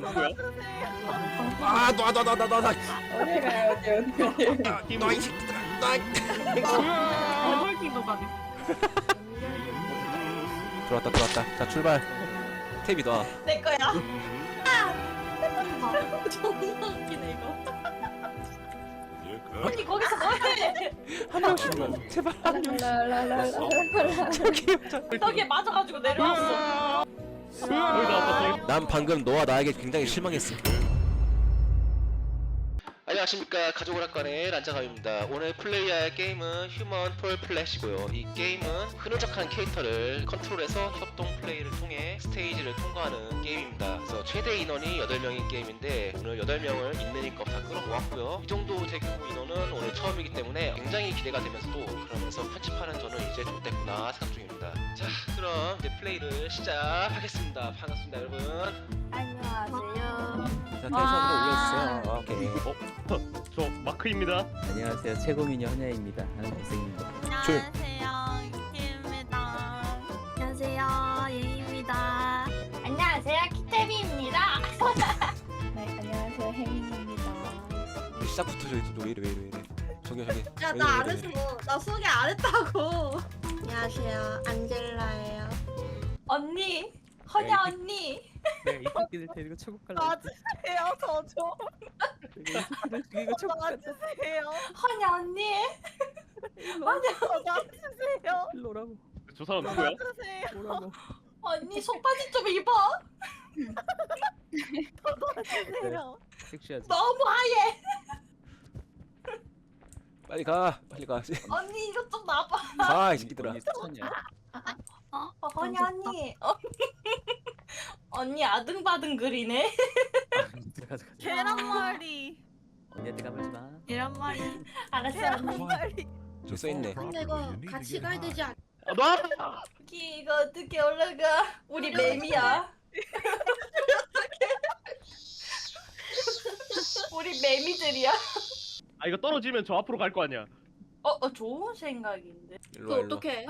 누구야? 아, 놔, 놔, 놔, 놔, 놔, 놔. 어디 가요 어디 어디 놔, 이 새끼들아. 헐킹도 가네. 들어왔다, 들어왔다. 자, 출발. 탭이 놔. 내 거야 존나 웃기네 이거 언니 거기서 뭐해 한 명씩만. 제발 한 명씩. 저기요, 저. 벽에 맞아가지고 내려왔어. 난 방금 너와 나에게 굉장히 실망했어. 안녕하십니까. 가족오락관의 란자감입니다. 오늘 플레이할 게임은 휴먼 폴 플래시고요. 이 게임은 흐느적한 캐릭터를 컨트롤해서 협동 플레이를 통해 스테이지를 통과하는 게임입니다. 그래서 최대 인원이 8명인 게임인데 오늘 8명을 있는 힘껏 다 끌어모았고요. 이 정도 대규모 인원은 오늘 처음이기 때문에 굉장히 기대가 되면서도 그러면서 편집하는 저는 이제 좀 됐구나 생각 중입니다. 자 그럼 이제 플레이를 시작하겠습니다 반갑습니다 여러분 안녕하세요. 자 텐션으로 올려주세요 오케이 저 마크입니다. 안녕하세요. 최고미녀 헌야입니다. 하는 잘생깁니다. 안녕하세요. 유키입니다. 안녕하세요. 예입니다. 안녕하세요. 키테비입니다. 네 안녕하세요 혜민입니다 시작부터 저기 또 왜 이래 왜 이래 왜 이래 저기 저기 야, 왜나안 했어. 나 소개 안 했다고. 안녕하세요. 안젤라예요. 언니 허냐 언니 네, 이 새끼들 데리고 천국 갈라. 맞으세요, 저 좀. 이 새끼들 죽이고 천국 갈라. 맞으세요. 허냐 언니 저 맞으세요. 일로라고. 저 사람 누구야? 맞으세요. 오라고. 언니 속바지 좀 입어 맞으세요. 섹시하지. 너무 하얘 빨리 가 빨리 가 언니 이거 좀 나봐 가, 이 새끼들아. 언니 스쳤냐? 어, 허냐 언니 어. 언니 아등바등 그리네 가자. 계란말이. 언니한테 가물지 마. 계란말이. 알았어 언니 계란말이. 저기 써있네 근데 이거 같이 가야 되지 않? 아, 나! 여기 이거 어떻게 올라가 우리 매미야 우리 매미들이야 아, 이거 떨어지면 저 앞으로 갈 거 아니야. 어, 어 좋은 생각인데 일로 와 일로 어떡해?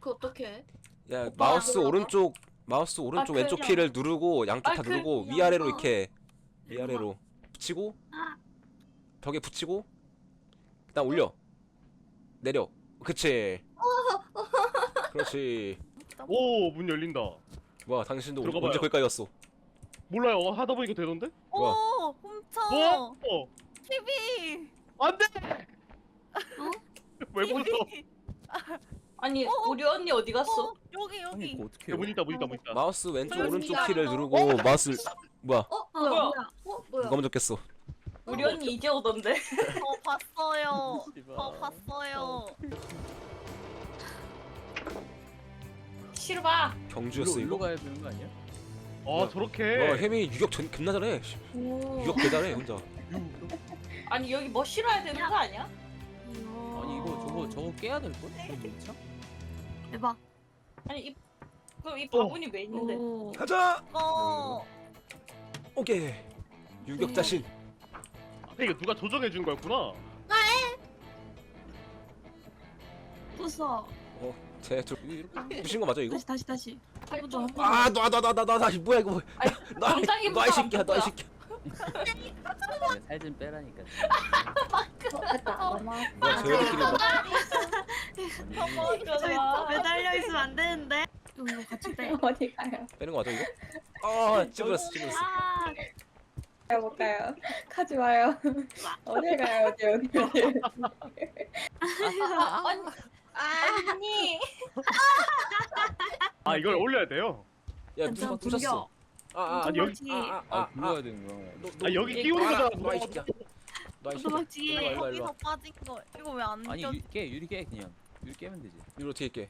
그 어떡해? 야 마우스 뭐야? 오른쪽 마우스 오른쪽 아, 왼쪽 그냥. 키를 누르고 양쪽 아, 다 누르고 그냥. 위아래로 어. 이렇게 위아래로 붙이고 벽에 붙이고 그다음 올려 내려 그치 그렇지 오, 문 열린다. 뭐야 당신도 들어가 언제 봐요. 거기까지 갔어 몰라요. 하다 보니까 되던데? 오, 훔쳐. 어? 어. TV. 안 돼! 어? 왜 TV. 불러? 아니 어, 어. 우리 언니 어디 갔어? 어, 여기 아니 여기. 이거 어떻게 야, 문 있다, 문 있다, 문 있다. 마우스 왼쪽 저기 오른쪽 있습니다. 키를 누르고 마우스 뭐야 어, 아, 뭐야? 뭐야? 어, 뭐야? 누가 먼저 깼어 우리 언니 이제 오던데 저 봤어요. 저 봤어요. 싫어 봐 경주였어 일로, 일로 이거 가야 되는 거 아니야? 아, 와 저렇게. 혜민이 유격 전 겁나 잘해 씨, 오. 유격 개 잘해 혼자 아니 여기 뭐 실어야 되는 거 아니야? 아니 이거 저거 저거 깨야 될 걸? 저거 뭉쳐? 대박. 아니 이 그럼 이 바구니 왜 있는데? 오. 가자 어. 오케이 유격 자신 아, 이거 누가 조정해 준 거였구나. 부서. 제저 이렇게 부신 거 맞아 이거? 다시 다시 다시. 아니, 좀 좀- 아, 놔, 놔, 놔, 놔, 놔, 놔, 뭐야 이거? 아니, 놔, 정상인 놔, 이 사람 새끼야, 놔, 이 누구야? 새끼야. 살 좀 빼라니까. 됐다 뭐야, 쟤네들끼리 뭐? 매달려 있으면 안 되는데. 이거 같이 빼. 어디 가요? 빼는 거 맞아 이거? 아, 찝었어, 찝었어. 아, 가볼까요? 가지 마요 어디 가요 어디 어디 어디 아, 언니 아, 이걸 올려야 돼요. 야, 괜찮아, 무슨 부셨어? 아, 아, 여기, 도망치. 아, 아, 아, 아, 불러야 되는 거야. 너, 너, 아, 여기 끼우는 아, 거잖아. 놔, 이 새끼야. 놔, 이 새끼야. 도망치기. 일로 와, 일로 와. 거기서 빠진 거. 이거 왜안 아니 껴? 유, 깨 유리 깨 그냥. 유리 깨면 되지. 이거 어떻게 깨?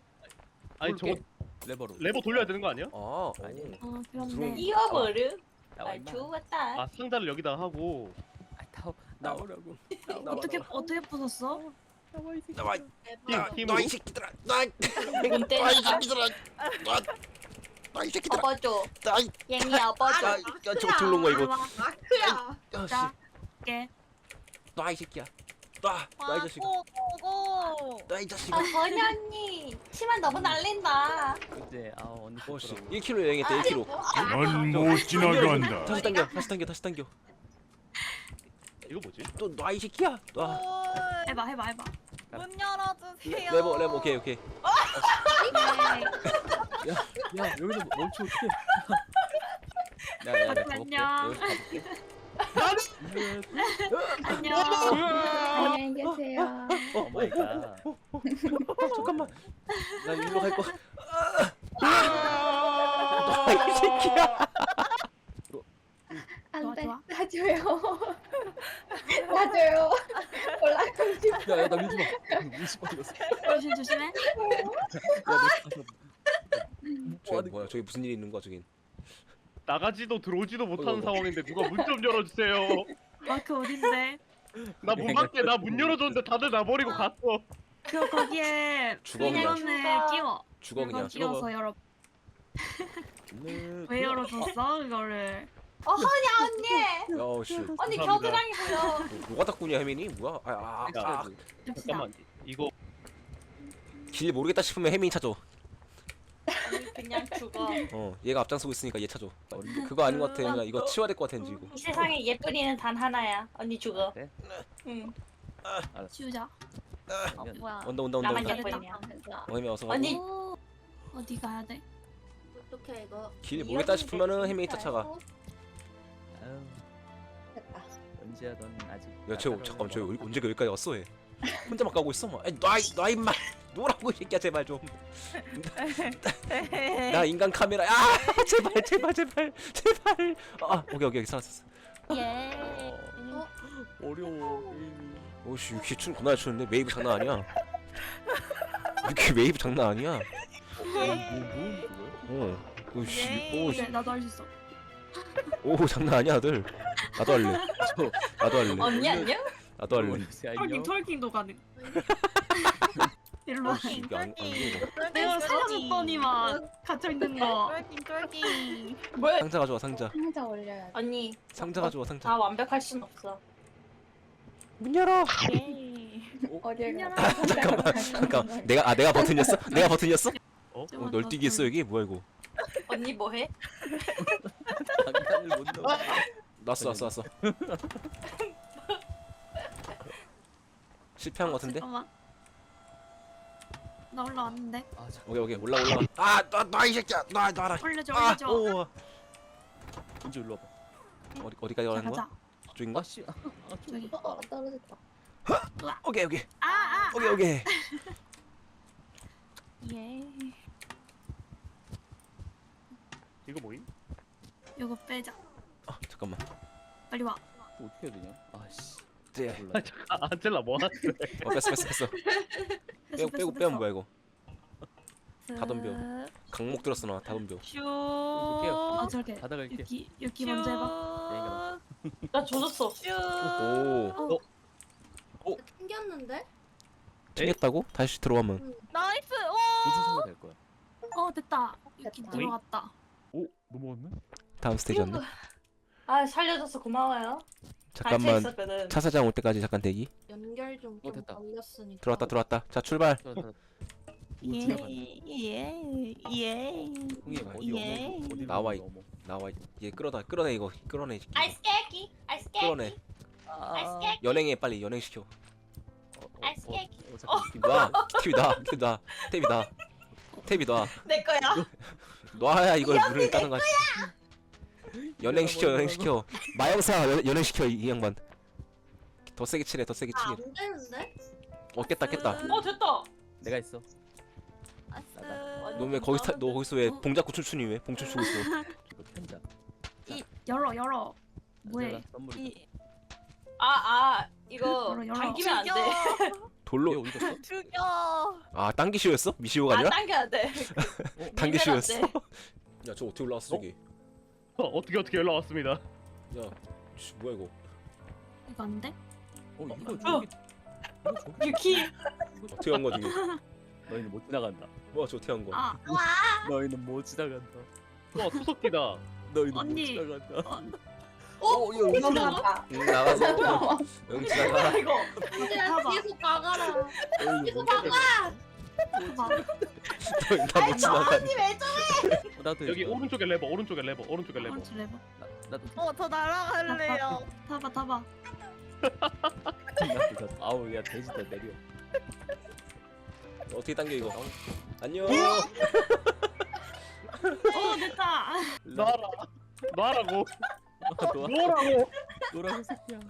아니, 저거 깨? 레버로. 레버 돌려야 되는 거 아니야? 아, 아니. 오. 어. 이어버려 나와 아 임마. 좋았다 아, 상자를 여기다 하고. 아, 나오 나오라고. 나와, 어떻게 나와. 어떻게 부쉈어? 나와 이 새끼. 나와, 힘, 놔, 힘으로. 놔, 이 새끼들아. 놔, 때려 이 새끼들아. 놔, 놔, 이 새끼들아. 업어줘 놔, 이- 갱이 업어줘 아, 야, 저거 들러온 거야 이거. 마크야. 야, 씨. 자, 깨. 놔, 이 새끼야. 놔 놔 이 자식아 고고고. 놔 이 자식아 아 언니 치마 너무 날린다. 그때 아 언니 좋더라고. 1kg 여행했대 1kg 넌 못 지나간다. 다시 당겨 다시 당겨 다시 당겨 이거 뭐지? 또 놔 이 새끼야 놔 해봐 해봐 해봐. 문 열어주세요. 레버 레버 오케이 오케이 야 여기서 멈춰 어떡해 야야 내가 안녕. 가볼게 여기서 가볼게 안녕. 안녕히 계세요. 오 마이 갓 잠깐만 나 일로 갈거 놔이 새끼야 안 돼 좋아. 놔줘요. 놔줘요. 싶어. 야야 나 밀지 마 밀지 마 이거 조심 조심해. 저기 뭐야 저기 무슨 일이 있는 거야 저긴 나가지도 들어오지도 못하는 어이구. 상황인데 누가 문 좀 열어주세요. 마크 어딘데? 나 문 밖에 나 문 열어줬는데 다들 나 버리고 갔어. 그 거기에 죽어, 그냥. 물건을 끼워. 죽어 물건 그냥 끼워서 열어. 네, 왜 열어줬어 그거를? 어 허니 언니. 야씨 언니. 겨드랑이고요. 뭐가 닦고냐 혜민이 뭐야 아길 아, 아, 줍시다. 잠깐만 이거 길 모르겠다 싶으면 혜민이 찾아 언니 그냥 죽어. 어 얘가 앞장서고 있으니까 얘 찾아 그거 아닌 것 같아 혜민아 이거 치워야 될 것 같아 왠지 이거 이 세상에 예쁜이는 단 하나야. 언니 죽어. 그래? 응. 치우자. 어, 뭐야? 온다 온다 온다 나만 온다 예쁜이야. 어 혜민아 어서 가 언니 오, 어디 가야 돼? 어떡해 이거. 길 모르겠다 싶으면은 혜민이 쫓아가 연지야 넌 아직 야쟤 잠깐만 저 언제 여기까지 왔어 얘? 혼자만 가고 있어 뭐. 아니 놔, 놔 임마 놓으라고 이 새끼야 제발 좀 나 인간 카메라 아 제발 제발 제발 제발. 아 오케이 오케이 살았어 예. 어려워 게임이. 오씨 이렇게 춤 겁나 잘 추는데? 웨이브 장난 아니야? 이렇게 웨이브 장난 아니야? 뭐뭐 그거야? 어 오씨. 그래 오씨 나도 할 수 있어. 오 장난 아니야 아들. 나도 할래 저 나도 할래 언니 안녕? 나도 할래 안녕 톨킹도 가능. 일로 와. 이게 안, 안 되네 내가 살려줬더니만 갇혀 있는 거. 똘킹 똘킹. 뭐야? 상자 가져와 상자 상자 올려야 돼. 언니 상자 가져와 상자 다 완벽할 순 없어. 문 열어 예. 어딜 가? 잠깐만 잠깐 내가 아 내가 버튼이었어 내가 버튼이었어 어? 어, 널뛰기 있어 여기 뭐야 이거 언니 뭐해? 장난을 못 넣어 났어 났어 났어 실패한 것 같은데 잠깐만. 나 올라왔는데. 아 잠깐 오케이 오케이 올라 올라 아놔놔이 새끼야 놔 놔라 올려줘 아 올려줘. 오 연지 일로 와봐 어디 어디까지 자, 가는 거야 가자. 저쪽인가 아씨 아, 아 저기. 어, 어 떨어졌다. 오케이 오케이 아 아. 오케이 오케이 예. 이거 뭐임? 이거 빼자. 아 잠깐만 빨리 와. 또 어떻게 해야 되냐 아씨 네. 몰라 아 안젤라 뭐 하는데? 어 뺐어 뺐어 뺐어 빼고 빼고 빼면 뭐야 이거. 다 덤벼. 강목 들었어 나다 덤벼 슈. 아 저렇게. 바닥을 이렇게 유키 유키 먼저 해봐. 나 조졌어. 네. 오 튕겼는데? 튕겼다고? 다시 들어가면 나이스. 무슨 될 거야 어 됐다. 유키 됐다. 들어갔다. 오 넘어갔네? 다음 스테이지였네 아 살려줘서 고마워요. 잠깐만 있었거든. 차 사장 올 때까지 잠깐 대기 연결 좀 어, 됐다. 걸렸으니까. 들어왔다 들어왔다 자 출발 예 예. 예. 형님 어디 예. 어머 어디 나와, 이- 어머 나와 얘 끌어다 끌어내 이거 끌어내 이 새끼. 아이 스 케이키. 아이 스 케이키. 끌어내 아이스 케이키. 연행해 빨리 연행시켜 아이스 케이키. 어 잠깐 놔 TV 놔 TV 놔 탭이 놔 탭이 놔내 거야. 놔야 이걸 물을 따는 거야 연행시켜 연행시켜 마영사 연, 연행시켜 이, 이 양반 더 세게 치래 더 세게 치게 아안 되는데? 어 깼다 깼다 어 됐다. 내가 있어 너왜 거기서 타- 너 거기서 왜 봉자꾸 춤추니 왜 봉춤 추고 있어 이거 이 열어 열어. 뭐해? 안젤라, 선물이 아, 아, 이거 열어, 열어. 당기면 안 돼. 얘 돌로 어디 갔어? 죽여. 아 당기시오였어? 미시오가 아, 아니라? 당겨야 돼. 당기시오였어? 밀면 안 돼. 야저 어떻게 올라왔어 저기 어, 어떻게 어떻게 연락 왔습니다. 야 씨, 뭐야 이거 이거 안 돼? 어 이거 저기 이거 저기 유키. 어떻게 한 거야 저기 너희는 못 지나간다 뭐야 저 어떻게 한 거야 아 너희는 못 지나간다 와 수석기다. 너희는 언니. 못 지나간다 어, 어, 이거 이거 넘어갔다. 응 나가서 응 지나가 이거. 얘들아 뒤에서 막아라. 뒤에서 막아. 나못 지나가 나도 여기 해줘. 오른쪽에 레버 오른쪽에 레버 오른쪽에 레버 오른쪽 레버. 나, 나도 어, 저 날아갈래요. 타봐 타봐. 나도 나도. 아우 야 돼지다 내려. 어떻게 당겨 이거 안녕 오 됐다. 놔라 놔라고 놓아 놓으라고 놓으라고 새끼야.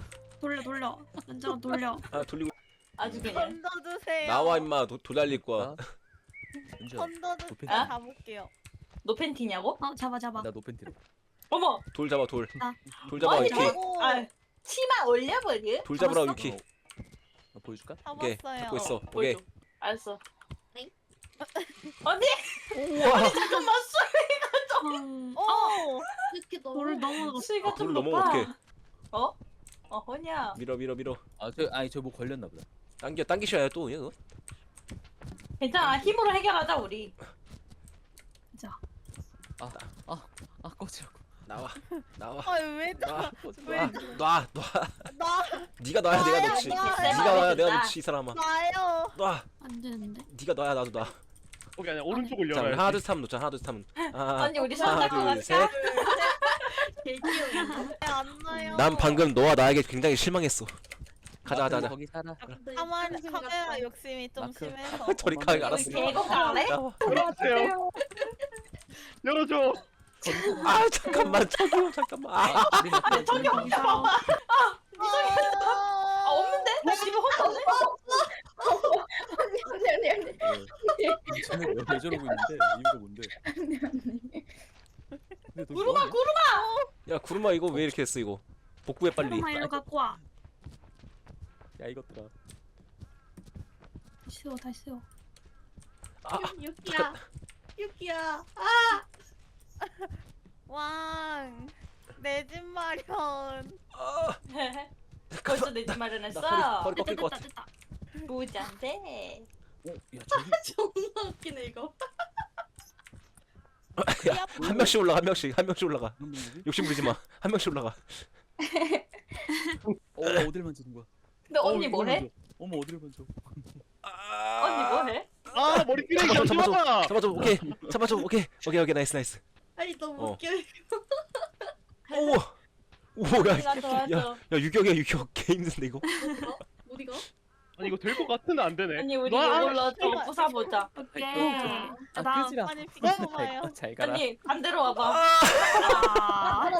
돌려 돌려. 연장아 돌려. 아 돌리고 아주 그냥. 던져주세요. 나와 임마 도, 돌달릴 거야? 은지야 던져주세요. 아? 가볼게요. 너 팬티냐고? 어 잡아 잡아. 나 노팬티로. 어머. 돌 잡아 돌 아. 돌 잡아 아니, 유키 오, 아, 치마 올려버려. 돌 잡으라 잡았어? 유키 나 보여줄까? 오케이 잡았어요. 잡고 있어 오케이 보여줘. 알았어. 엥? 언니 우와 잠깐만 음, 오, 이렇게 돌 넘어갔어. 수위가 아, 좀돌 높아. 어떡해 어? 어 허냐. 밀어 밀어 밀어 아저 아니 저 뭐 걸렸나 보다. 당겨 당기셔야 또 이거 괜찮아 힘으로 해결하자 우리. 아 꺼지라고. 나와 나와 아왜 놔 왜? 놔, 놔. 나 네가 놔야 내가 놓지. 네가 놔야 내가 놔. 놓지 이 사람아. 나요. 놔. 안 되는데. 네가 놔야 나도 놔. 거기 아니야 오른쪽 자, 하나 둘셋 하면 놓자. 하나 둘셋 하면. 아, 언니 우리 하나 손잡고 둘 셋. 갈까? 왜안 나요? 난 방금 너와 나에게 굉장히 실망했어. 가자 가자 가자. 거기 살아. 가만히 카메라 욕심이 좀 마크. 심해서. 저리 가 알았어. 개고. 열어주세요 열어줘 아 잠깐만 저기요 잠깐만. 아, 우리 아니 저기 혼자 봐봐. 아 없는데? 나 집에 혼자 없네? 언니 언니 언니 언니. 쟤네 왜, 왜 저러고 있는데 이유가 뭔데? 근데 너 뭐하냐? 구름아. 야 구름아 이거 왜 이렇게 했어 이거? 복구해 빨리. 구름아 일로 갖고 와. 야 이것들아. 다시 세워 다시 세워. 아, 유키야. 유키야. 아. 왕. 내 집 마련. 아, 벌써 내집나 마련했어. 허리 허리 됐다 꺾일 것 됐다 같아. 됐다. 보잔데. 어, 야 저기 존나 웃기네 이거. 한 명씩 올라가 한 명씩 한 명씩 올라가. 욕심 부리지 마. 한 명씩 올라가. 어, 야, 어딜 만지는 거야? 근데 언니 어, 이걸 뭐해? 만져. 어머 어딜 만져? 언니 뭐해? 아 머리 끼레기 잡아줘, 잡아줘. 잠시만 잡아줘 오케이 잡아줘 오케이 오케이 오케이 나이스 나이스. 아니 너무 어. 웃겨. 오. 오야. 야 유격이야 유격 개 힘든데 이거. 어디가? 아니 이거 될 것 같은데 안 되네 언니 우리 놔. 이걸로 저거 부숴보자. 오케이. 아 나 끄지라. 아니 비켜봐요. 잘 가라. 언니 반대로 와봐. 아.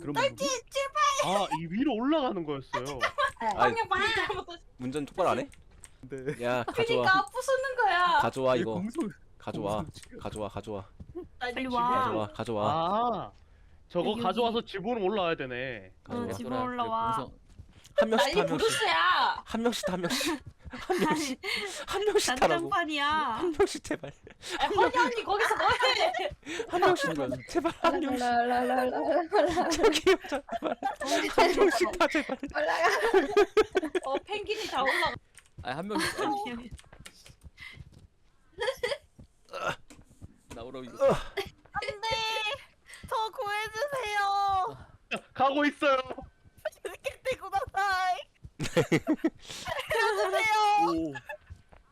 그럼 딸기. 아이 위로 올라가는 거였어요 아이 방향 반대로 운전 똑바로 안 해? 네. 야 가져와 그니까 부수는 거야. 가져와 이거 공소. 가져와 공소 지금. 가져와 가져와 빨리 와. 가져와 가져와 아 저거 여기. 가져와서 집으로 올라와야 되네 가져와 어, 집으로 올라와. 한 명씩 난리 한 명씩. 한 명씩 한 명씩 한 명씩 한 명씩 타라고 난장판이야. 한 명씩 제발 아, 허니 언니 거기서 뭐해? 한 명씩 제발 한 명씩 랄랄랄랄랄랄. 저기요 제발 한 명씩 타 제발 올라가. 어 펭귄이 다 올라가. 아한 명. 나오라 이거. 안돼. 저 구해주세요. 가고 있어요 이렇게 구다사이. 구해주세요. 오.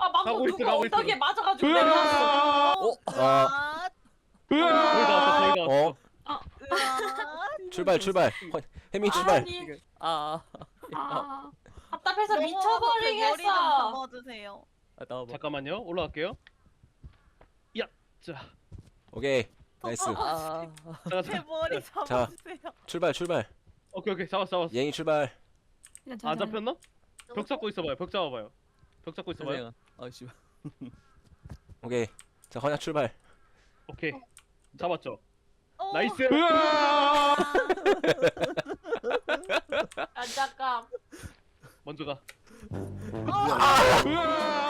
아 막고 가고 있어, 누가 가고 있어. 엉덩이에 맞아가지고 내려왔어. 으아 아 으아. 거의 다 왔어 거의 다 왔어 어 으아. 출발 출발 허- 혜민 출발 아니 아. 아. 답답해서 머리 좀 미쳐버리겠어. 잡아주세요. 아 나와봐. 잠깐만요 올라갈게요 야 자 오케이 나이스 아. 잠깐 제 잠깐 머리 잡아주세요. 출발 출발 오케이 오케이 잡았어 잡았어 예인 출발 안 잡혔나? 벽 잡고 있어봐요. 벽 잡아봐요. 벽 잡고 있어봐요. 선생아. 아 씨. 오케이. 자 허냐 출발. 오케이. 잡았죠? 어. 나이스! 아! 잠깐. 먼저 가. 어.